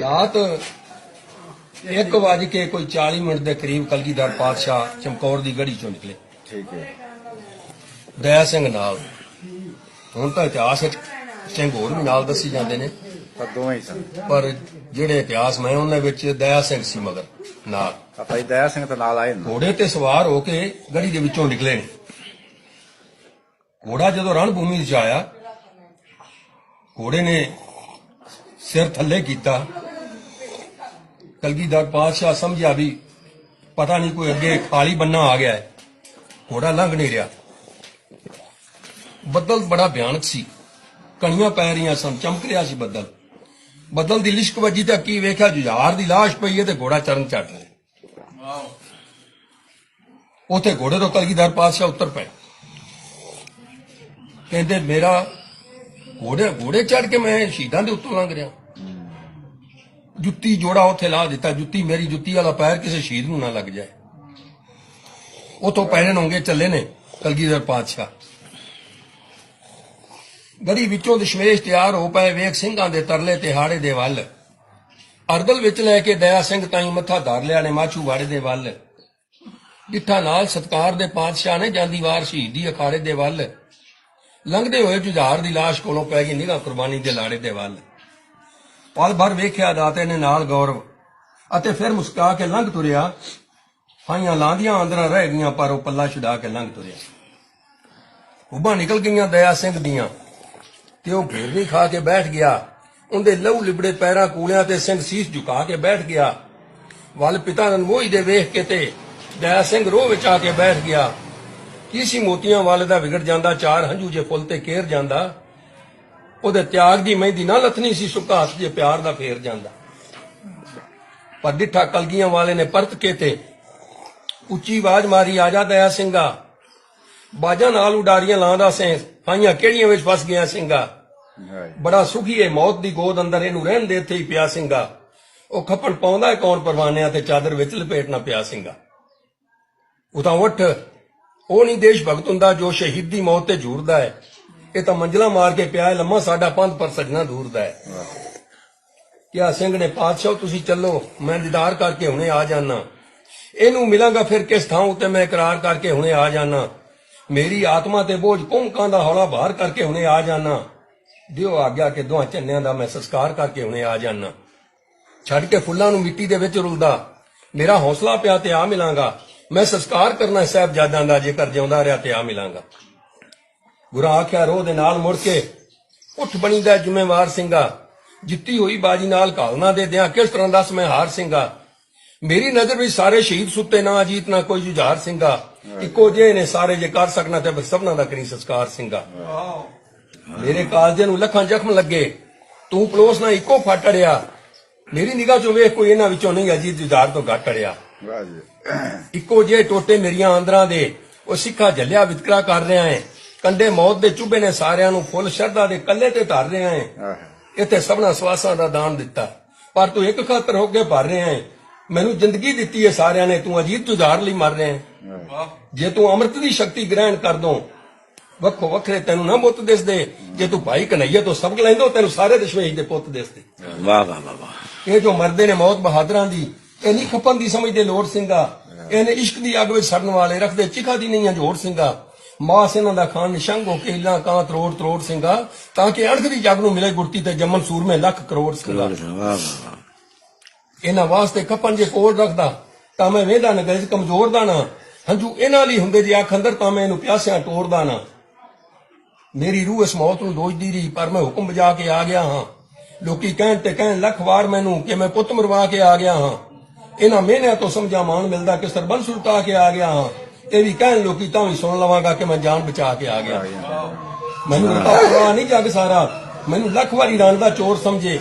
ਰਾਤ 1 ਵਜੇ ਕੇ ਕੋਈ 40 ਮਿੰਟ ਦੇ ਕਰੀਬ ਕਲਗੀਧਰ ਪਾਤਸ਼ਾਹ ਚਮਕੌਰ ਦੀ ਗੜੀ ਚੋਂ ਨਿਕਲੇ। ਠੀਕ ਹੈ। ਦਇਆ ਸਿੰਘ ਨਾਲ। ਹੁਣ ਤਾਂ ਇਤਿਹਾਸ ਵਿੱਚ ਸਿੰਘ ਹੋਰ ਵੀ ਨਾਲ ਦੱਸੀ ਜਾਂਦੇ ਨੇ। ਤਾਂ ਦੋਵੇਂ ਹੀ ਸਨ। ਪਰ ਜਿਹੜੇ ਇਤਿਹਾਸ ਮੈਂ ਉਹਨਾਂ ਵਿੱਚ ਦਇਆ ਸਿੰਘ ਸੀ ਮਗਰ ਨਾਲ। ਭਾਈ ਦਇਆ ਸਿੰਘ ਤਾਂ ਨਾਲ ਆਏ ਨੇ। ਘੋੜੇ ਤੇ ਸਵਾਰ ਹੋ ਕੇ ਗੜੀ ਦੇ ਵਿੱਚੋਂ ਨਿਕਲੇ ਨੇ। ਘੋੜਾ ਜਦੋਂ ਰਣ ਭੂਮੀ ਵਿੱਚ ਆਇਆ ਘੋੜੇ ਨੇ ਸਿਰ ਥੱਲੇ ਕੀਤਾ। ਕਲਗੀਧਰ ਪਾਤਸ਼ਾਹ ਸਮਝਿਆ ਵੀ ਪਤਾ ਨਹੀਂ ਕੋਈ ਅੱਗੇ ਖਾਲੀ ਬੰਨਾ ਆ ਗਿਆ ਹੈ। ਘੋੜਾ ਲੰਘ ਨਹੀਂ ਰਿਹਾ। ਬੱਦਲ ਬੜਾ ਭਿਆਨਕ ਸੀ। ਕਣੀਆਂ ਪੈ ਰਹੀਆਂ ਸਨ ਚਮਕ ਰਿਹਾ ਸੀ ਬੱਦਲ। ਬੱਦਲ ਦੀ ਲਿਸ਼ਕ ਵੱਜੀ ਤਾਂ ਕੀ ਵੇਖਿਆ? ਜੁਝਾਰ ਦੀ ਲਾਸ਼ ਪਈ ਹੈ ਤੇ ਘੋੜਾ ਚਰਨ ਚੜ ਰਿਹਾ ਉਥੇ ਘੋੜੇ ਤੋਂ ਕਲਗੀਧਰ ਪਾਤਸ਼ਾਹ ਉੱਤਰ ਪਏ। ਕਹਿੰਦੇ ਮੇਰਾ ਘੋੜੇ ਘੋੜੇ ਚੜ ਕੇ ਮੈਂ ਸ਼ਹੀਦਾਂ ਦੇ ਉੱਤੋਂ ਲੰਘ ਰਿਹਾ। ਜੁੱਤੀ ਜੋੜਾ ਉੱਥੇ ਲਾ ਦਿੱਤਾ, ਜੁੱਤੀ ਮੇਰੀ ਜੁੱਤੀ ਵਾਲਾ ਪੈਰ ਕਿਸੇ ਸ਼ਹੀਦ ਨੂੰ ਨਾ ਲੱਗ ਜਾਏ। ਉਤੋਂ ਪੈਰਨ ਹੋਣਗੇ ਚੱਲੇ ਨੇ ਕਲਗੀਧਰ ਪਾਤਸ਼ਾਹ। ਗੜੀ ਵਿੱਚੋਂ ਦਸ਼ਮੇਸ਼ ਤਿਆਰ ਹੋ ਪਏ, ਵੇਖ ਸਿੰਘਾਂ ਦੇ ਤਰਲੇ ਤਿਹਾੜੇ ਦੇ ਵੱਲ। ਅਰਦਲ ਵਿੱਚ ਲੈ ਕੇ ਦਇਆ ਸਿੰਘ ਤਾਈ ਮੱਥਾ ਧਰ ਲਿਆ ਨੇ ਮਾਛੂ ਵਾੜੇ ਦੇ ਵੱਲ। ਡਿੱਠਾ ਨਾਲ ਸਤਕਾਰ ਦੇ ਪਾਤਸ਼ਾਹ ਨੇ ਜਾਂਦੀ ਵਾਰ ਸ਼ਹੀਦੀ ਅਖਾੜੇ ਦੇ ਵੱਲ। ਲੰਘਦੇ ਹੋਏ ਜੁਝਾਰ ਦੀ ਲਾਸ਼ ਕੋਲੋਂ ਪੈ ਗਈ ਨਿਗਾਹ ਕੁਰਬਾਨੀ ਦੇ ਲਾੜੇ ਦੇ ਵੱਲ। ਪਲ ਭਰ ਵੇਖਿਆ ਦਾਤੇ ਨੇ ਨਾਲ ਗੌਰਵ ਅਤੇ ਫਿਰ ਮੁਸਕਾ ਕੇ ਲੰਘ ਤੁਰਿਆ। ਫਾਈਆਂ ਲਾਂਦੀਆਂ ਅੰਦਰਾਂ ਰਹਿ ਗਈਆਂ, ਪਰ ਉਹ ਪੱਲਾ ਛੁਡਾ ਕੇ ਲੰਘ ਤੁਰਿਆ। ਉਬਾਂ ਨਿਕਲ ਗਈਆਂ ਦਇਆ ਸਿੰਘ ਦੀਆਂ ਤੇ ਉਹ ਘੇਰਨੀ ਖਾ ਕੇ ਬੈਠ ਗਿਆ। ਉਹਦੇ ਲਹੂ ਲਿਬੜੇ ਪੈਰਾਂ ਕੂਲਿਆਂ ਤੇ ਸਿੰਘ ਸੀਸ ਝੁਕਾ ਕੇ ਬੈਠ ਗਿਆ। ਵੱਲ ਪਿਤਾ ਨਨਮੋਹੀ ਦੇ ਵੇਖ ਕੇ ਤੇ ਦਇਆ ਸਿੰਘ ਰੋਹ ਵਿੱਚ ਆ ਕੇ ਬੈਠ ਗਿਆ। ਕੀ ਸੀ ਮੋਤੀਆਂ ਵਾਲੇ ਦਾ ਵਿਗੜ ਜਾਂਦਾ, ਚਾਰ ਹੰਝੂ ਜੇ ਫੁੱਲ ਤੇ ਕੇਰ ਜਾਂਦਾ। ਉਹਦੇ ਤਿਆਗ ਦੀ ਮਹਿੰਦੀ ਨਾ ਲੱਥਣੀ ਸੀ ਸੁੱਕਾ ਹੱਥ ਜੇ ਪਿਆਰ ਦਾ ਫੇਰ ਜਾਂਦਾ। ਪਰ ਡਿੱਠਾ ਕਲਗੀਆਂ ਵਾਲੇ ਨੇ ਪਰਤ ਕੇ ਤੇ ਉੱਚੀ ਆਵਾਜ਼ ਮਾਰੀ ਆ ਜਾ ਦਇਆ ਸਿੰਘਾ ਬਾਜਾਂ ਨਾਲ ਉਡਾਰੀਆਂ ਲਾਉਂਦਾ ਸੇ ਫਾਈਆਂ ਕਿਹੜੀਆਂ ਵਿੱਚ ਫਸ ਗਿਆ ਸਿੰਘਾ। ਬੜਾ ਸੁਖੀ ਏ ਮੌਤ ਦੀ ਗੋਦ ਅੰਦਰ ਇਹਨੂੰ ਰਹਿਣ ਦੇ ਇੱਥੇ ਹੀ ਪਿਆ ਸਿੰਘਾ। ਉਹ ਖੱਪਣ ਪਾਉਂਦਾ ਕੌਣ ਪਰਵਾਨਿਆਂ ਤੇ ਚਾਦਰ ਵਿੱਚ ਲਪੇਟਣਾ ਪਿਆ ਸਿੰਘਾ। ਉਹ ਤਾਂ ਉੱਠ ਉਹ ਨਹੀਂ ਦੇਸ਼ ਭਗਤ ਹੁੰਦਾ ਜੋ ਸ਼ਹੀਦੀ ਮੌਤ ਤੇ ਝੂਰਦਾ ਹੈ ਇਹ ਤਾਂ ਮੰਜ਼ਲਾ ਮਾਰ ਕੇ ਪਿਆ ਹੈ ਲੰਮਾ ਸਾਡਾ ਪੰਥ ਪਰ ਸਜਣਾ ਦੂਰਦਾ ਹੈ। ਕਿਆ ਸਿੰਘ ਨੇ ਪਾਤਸ਼ਾਹ ਤੁਸੀਂ ਚੱਲੋ ਮੈਂ ਦੀਦਾਰ ਕਰਕੇ ਹੁਣੇ ਆ ਜਾਣਾ ਇਹਨੂੰ ਮਿਲਾਂਗਾ ਫਿਰ ਕਿਸ ਥਾਂ ਉਤੇ ਮੈਂ ਇਕਰਾਰ ਕਰਕੇ ਹੁਣੇ ਆ ਜਾਣਾ ਮੇਰੀ ਆਤਮਾ ਤੇ ਬੋਝ ਭੌਂਕਾਂ ਦਾ ਹੌਲਾ ਬਾਹਰ ਕਰਕੇ ਹੁਣੇ ਆ ਜਾਣਾ ਦਿਓ ਆਗਿਆ ਕਿ ਦੋਹਾਂ ਚੰਨਿਆਂ ਦਾ ਮੈਂ ਸੰਸਕਾਰ ਕਰਕੇ ਹੁਣੇ ਆ ਜਾਣਾ ਛੱਡ ਕੇ ਫੁੱਲਾਂ ਨੂੰ ਮਿੱਟੀ ਦੇ ਵਿੱਚ ਰੁਲਦਾ। ਮੇਰਾ ਹੌਸਲਾ ਪਿਆ ਤੇ ਆ ਮਿਲਾਂਗਾ। ਮੈਂ ਸੰਸਕਾਰ ਕਰਨਾ ਸਾਹਿਬਜ਼ਾਦਿਆਂ ਦਾ ਜੇਕਰ ਜਿਉਂਦਾ ਰਿਹਾ ਤੇ ਆ ਮਿਲਾਂਗਾ। ਗੁਰਾਂ ਆਖਿਆ ਰੋਹ ਦੇ ਨਾਲ ਮੁੜ ਕੇ ਉੱਠ ਬਣੀਦਾ ਜ਼ਿੰਮੇਵਾਰ ਸਿੰਘਾ। ਜਿੱਤੀ ਹੋਈ ਬਾਜੀ ਨਾਲ ਘਾਲਣਾ ਦੇ ਦਿਆਂ ਕਿਸ ਤਰ੍ਹਾਂ ਦੱਸ ਮੈਂ ਹਾਰ ਸਿੰਘਾ। ਮੇਰੀ ਨਜ਼ਰ ਵਿੱਚ ਸਾਰੇ ਸ਼ਹੀਦ ਸੁੱਤੇ ਨਾ ਅਜੀਤ ਨਾ ਕੋਈ ਜੁਝਾਰ ਸਿੰਘਾ। ਇੱਕੋ ਜਿਹੇ ਨੇ ਸਾਰੇ ਜੇ ਕਰ ਸਕਣਾ ਤੇ ਸਭਨਾਂ ਦਾ ਕਰੀ ਸੰਸਕਾਰ ਸਿੰਘਾ। ਮੇਰੇ ਕਾਲਜੇ ਨੂੰ ਲੱਖਾਂ ਜ਼ਖਮ ਲੱਗੇ। ਤੂੰ ਪਲੋਸ ਨਾ ਇੱਕੋ ਫਟ ਅੜਿਆ। ਮੇਰੀ ਨਿਗਾਹ ਚੋਂ ਵੇਖ ਕੋਈ ਇਹਨਾਂ ਵਿੱਚੋਂ ਨਹੀਂ ਅਜੀਤ ਜੁਝਾਰ ਤੋਂ ਘੱਟ ਅੜਿਆ। ਇੱਕੋ ਜਿਹੇ ਟੋਟੇ ਮੇਰੀਆਂ ਆਂਦਰਾਂ ਦੇ ਉਹ ਸਿੱਖਾ ਜੱਲਿਆ ਵਿਤਕਰਾ ਕਰ ਰਿਹਾ ਹੈ। ਕੰਡੇ ਮੌਤ ਦੇ ਚੁੱਭੇ ਨੇ ਸਾਰਿਆਂ ਨੂੰ ਫੁੱਲ ਸ਼ਰਧਾ ਦੇ ਕੱਲੇ ਤੇ ਧਰ ਰਿਹਾ ਹੈ। ਆਹ। ਇੱਥੇ ਸਭਨਾ ਸਵਾਸਾਂ ਦਾ ਦਾਨ ਦਿੱਤਾ। ਪਰ ਤੂੰ ਇੱਕ ਖਾਤਰ ਹੋ ਕੇ ਭਰ ਰਿਹਾ ਹੈ। ਮੈਨੂੰ ਜ਼ਿੰਦਗੀ ਦਿੱਤੀ ਹੈ ਸਾਰਿਆਂ ਨੇ। ਤੂੰ ਅਜੀਤ ਤੁਝਾਰ ਲਈ ਮਰ ਰਿਹਾ ਹੈ। ਜੇ ਤੂੰ ਅੰਮ੍ਰਿਤ ਦੀ ਸ਼ਕਤੀ ਗ੍ਰਹਿਣ ਕਰ ਦੋ ਵੱਖੋ ਵੱਖਰੇ ਤੈਨੂੰ ਨਾ ਬੁੱਤ ਦਿਸਦੇ ਜੇ ਤੂੰ ਭਾਈ ਕਨਈਆ ਤੋਂ ਸਬਕ ਲੈਂਦੋ ਤੈਨੂੰ ਸਾਰੇ ਦਸ਼ਮੇਸ਼ ਦੇ ਪੁੱਤ ਦਿਸਦੇ ਵਾਹ ਵਾਹ ਵਾਹ ਵਾਹ। ਇਹ ਜੋ ਮਰਦੇ ਨੇ ਮੌਤ ਬਹਾਦਰਾਂ ਦੀ ਇਹ ਨਹੀਂ ਖਪਨ ਦੀ ਸਮਝਦੇ ਲੋੜ ਸਿੰਘਾ। ਇਹਨੇ ਇਸ਼ਕ ਦੀ ਅੱਗ ਵਿੱਚ ਸੜਨ ਵਾਲੇ ਰੱਖਦੇ ਚਿਖਾ ਦੀ ਨਹੀਂ ਹੰਝੋੜ ਸਿੰਘਾ। ਮਾਸ ਇਹਨਾਂ ਦਾ ਖਾਨ ਨਿਸ਼ੰਗ ਹੋ ਕੇ ਤਰੋੜ ਤਰੋੜ ਸਿੰਘਾ ਤਾਂ ਕਿ ਅਣਖ ਦੀ ਜਗ ਨੂੰ ਮਿਲੇ ਗੁਰਤੀ ਤੇ ਜੰਮਨ ਸੂਰਮੇ ਲੱਖ ਕਰੋੜ ਸਿੰਘਾ। ਇਹਨਾਂ ਵਾਸਤੇ ਖਪਨ ਜੇ ਕੋਲ ਰੱਖਦਾ ਤਾਂ ਮੈਂ ਵੇਂਦਾ ਨਾ ਗਜ ਕਮਜ਼ੋਰ ਦਾ ਨਾ। ਹੰਝੂ ਇਹਨਾਂ ਲਈ ਹੁੰਦੇ ਜੇ ਅੱਖ ਅੰਦਰ ਤਾਂ ਮੈਂ ਇਹਨੂੰ ਪਿਆਸਿਆਂ ਟੋਰਦਾ ਨਾ। ਮੇਰੀ ਰੂਹ ਇਸ ਮੌਤ ਨੂੰ ਦੋਜਦੀ ਰਹੀ ਪਰ ਮੈਂ ਹੁਕਮ ਵਜਾ ਕੇ ਆ ਗਿਆ ਹਾਂ। ਲੋਕੀ ਕਹਿਣ ਤੇ ਕਹਿਣ ਲੱਖ ਵਾਰ ਮੈਨੂੰ ਕਿ ਮੈਂ ਪੁੱਤ ਮਰਵਾ ਕੇ ਆ ਗਿਆ ਹਾਂ। ਇਹਨਾਂ ਮਿਹਨਿਆਂ ਤੋਂ ਸਮਝਾ ਮਾਣ ਮਿਲਦਾ ਕਿ ਸਰਬੰਸ ਉਲਟਾ ਕੇ ਆ ਗਿਆ ਹਾਂ। ਇਹ ਵੀ ਕਹਿਣ ਲੋਕੀ ਤਾਂ ਵੀ ਸੁਣ ਲਵਾਂਗਾ ਕਿ ਮੈਂ ਜਾਨ ਬਚਾ ਕੇ ਆ ਗਿਆ। ਮੈਨੂੰ ਤਾਂ ਪਰਵਾਹ ਨਹੀਂ ਜੱਗ ਸਾਰਾ। ਮੈਨੂੰ ਲੱਖ ਵਾਰੀ ਰਣ ਦਾ ਚੋਰ ਸਮਝੇ।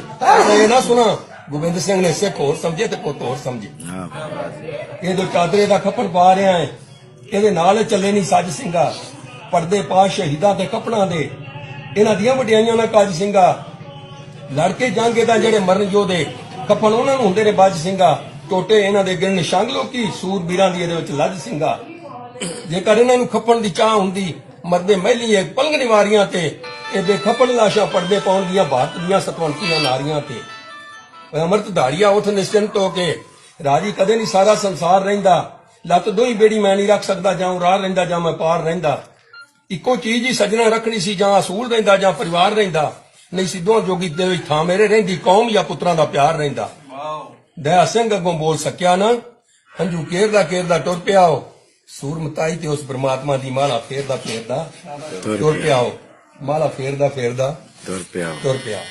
ਇਹ ਨਾ ਸੁਣਾ ਗੋਬਿੰਦ ਸਿੰਘ ਨੇ ਸਿੱਖ ਹੋਰ ਸਮਝੇ ਤੇ ਪੁੱਤ ਹੋਰ ਸਮਝੇ। ਇਹ ਜੋ ਚਾਦਰੇ ਦਾ ਖੱਪਣ ਪਾ ਰਿਹਾ ਹੈ ਇਹਦੇ ਨਾਲ ਚੱਲੇ ਨਹੀਂ ਸੱਜ ਸਿੰਘਾ। ਪਰਦੇ ਪਾ ਸ਼ਹੀਦਾਂ ਤੇ ਕਪੜਾਂ ਦੇ। ਇਹਨਾਂ ਦੀਆਂ ਵਡਿਆਈਆਂ ਨਾਲ ਕਾਜ ਸਿੰਘਾ। ਲੜ ਕੇ ਜਾਂਗੇ ਤਾਂ ਜਿਹੜੇ ਮਰਨ ਯੋਧੇ ਕਫਨ ਉਹਨਾਂ ਨੂੰ ਹੁੰਦੇ ਨੇ ਬਾਜ ਸਿੰਘਾ। ਟੋਟੇ ਇਹਨਾਂ ਦੇ ਗਿਣ ਨਿਸ਼ੰਗ ਲੋਕੀ ਸੂਰਬੀਰਾਂ ਦੀ ਇਹਦੇ ਵਿੱਚ ਲੱਜ ਸਿੰਘਾ। ਜੇਕਰ ਇਹਨਾਂ ਨੂੰ ਖੱਪਣ ਦੀ ਚਾਹ ਹੁੰਦੀ ਮਰਦੇ ਮਹਿਲੀਏ ਪਲੰਗ ਨਿਵਾਰੀਆਂ ਤੇ ਇਹ ਬੇਖੱਪਣ ਲਾਸ਼ਾਂ ਪਰਦੇ ਪਾਉਣ ਦੀਆਂ ਭਾਰਤ ਦੀਆਂ ਸਤਵੰਤੀਆਂ ਨਾਰੀਆਂ ਤੇ। ਅਮਰਤ ਧਾਰੀਆ ਉਠ ਨਿਸ਼ਚਿੰਤ ਹੋ ਕੇ। ਰਾਜੀ ਕਦੇ ਨਹੀਂ ਸਾਰਾ ਸੰਸਾਰ ਰਹਿੰਦਾ। ਲੱਤ ਦੋਈ ਬੇੜੀ ਮੈਂ ਨਹੀਂ ਰੱਖ ਸਕਦਾ ਜਾਂ ਉਰਾਹ ਰਹਿੰਦਾ ਜਾਂ ਮੈਂ ਪਾਰ ਰਹਿੰਦਾ। ਇੱਕੋ ਚੀਜ਼ ਹੀ ਸਜਣਾ ਰੱਖਣੀ ਸੀ ਜਾਂ ਅਸੂਲ ਰਹਿੰਦਾ ਜਾਂ ਪਰਿਵਾਰ ਰਹਿੰਦਾ। ਨਹੀਂ ਸਿੱਧੋਂ ਜੋਗੀ ਦੇ ਵਿੱਚ ਥਾਂ ਮੇਰੇ ਰਹਿੰਦੀ ਕੌਮ ਜਾਂ ਪੁੱਤਰਾਂ ਦਾ ਪਿਆਰ ਰਹਿੰਦਾ। ਦਇਆ ਸਿੰਘ ਅੱਗੋਂ ਬੋਲ ਸਕਿਆ ਨਾ ਹੰਝੂ ਕੇਰਦਾ ਕੇਰਦਾ ਟੁਰ ਪਿਆ ਉਹ ਸੂਰਮਤਾਈ ਤੇ ਉਸ ਪ੍ਰਮਾਤਮਾ ਦੀ ਮਾਲਾ ਫੇਰਦਾ ਫੇਰਦਾ ਤੁਰ ਟੁਰ ਪਿਆ। ਉਹ ਮਾਲਾ ਫੇਰਦਾ ਫੇਰਦਾ ਤੁਰ ਪਿਆ। ਟੁਰ ਪਿਆ।